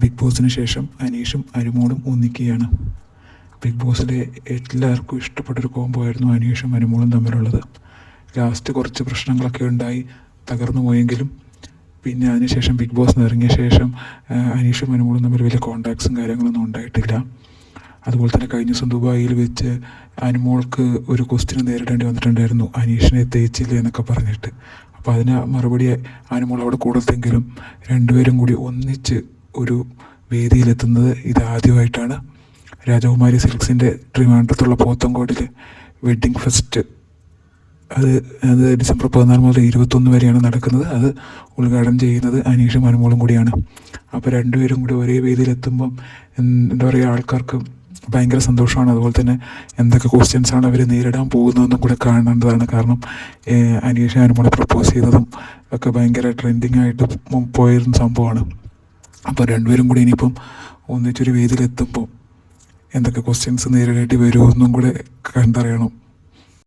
Big ബോസിന് ശേഷം അനീഷും അനുമോളും ഒന്നിക്കുകയാണ്. Big ബോസിലെ എല്ലാവർക്കും ഇഷ്ടപ്പെട്ടൊരു കോംബോ ആയിരുന്നു അനീഷും അനുമോളും തമ്മിലുള്ളത്. ലാസ്റ്റ് കുറച്ച് പ്രശ്നങ്ങളൊക്കെ ഉണ്ടായി തകർന്നു പോയെങ്കിലും പിന്നെ അതിനുശേഷം ബിഗ് ബോസ് ഇറങ്ങിയ ശേഷം അനീഷും അനുമോളും തമ്മിൽ വലിയ കോണ്ടാക്ട്സും കാര്യങ്ങളൊന്നും ഉണ്ടായിട്ടില്ല. അതുപോലെ തന്നെ കഴിഞ്ഞ ദിവസം ദുബായിൽ വെച്ച് അനുമോൾക്ക് ഒരു ക്വസ്റ്റിന് നേരിടേണ്ടി വന്നിട്ടുണ്ടായിരുന്നു അനീഷിനെ തേച്ചില്ല എന്നൊക്കെ പറഞ്ഞിട്ട്. അപ്പോൾ അതിന് മറുപടി അനുമോൾ അവിടെ കൊടുത്തെങ്കിലും രണ്ടുപേരും കൂടി ഒന്നിച്ച് ഒരു വേദിയിലെത്തുന്നത് ഇതാദ്യമായിട്ടാണ്. രാജകുമാരി സിൽക്സിന്റെ ട്രിവാൻഡ്രത്തുള്ള പോത്തങ്കോടിൽ വെഡ്ഡിങ് ഫെസ്റ്റ്. അത് അത് ഡിസംബർ പതിനാല് മുതൽ ഇരുപത്തൊന്ന് വരെയാണ് നടക്കുന്നത്. അത് ഉദ്ഘാടനം ചെയ്യുന്നത് അനീഷും അനുമോളും കൂടിയാണ്. അപ്പോൾ രണ്ടുപേരും കൂടി ഒരേ വേദിയിലെത്തുമ്പം എന്താ പറയുക ആൾക്കാർക്ക് ഭയങ്കര സന്തോഷമാണ്. അതുപോലെ തന്നെ എന്തൊക്കെ ക്വസ്റ്റ്യൻസാണ് അവർ നേരിടാൻ പോകുന്നതെന്നും കൂടെ കാണേണ്ടതാണ്. കാരണം അനീഷ് അനുമോളെ പ്രപ്പോസ് ചെയ്തതും ഒക്കെ ഭയങ്കര ട്രെൻഡിങ് ആയിട്ട് പോയിരുന്ന സംഭവമാണ്. അപ്പോൾ രണ്ടുപേരും കൂടി ഇനിയിപ്പം ഒന്നിച്ചൊരു വേദിയിലെത്തുമ്പോൾ എന്തൊക്കെ ക്വസ്റ്റ്യൻസ് നേരിടേണ്ടി വരുമെന്നും കൂടെ കണ്ടറിയണം.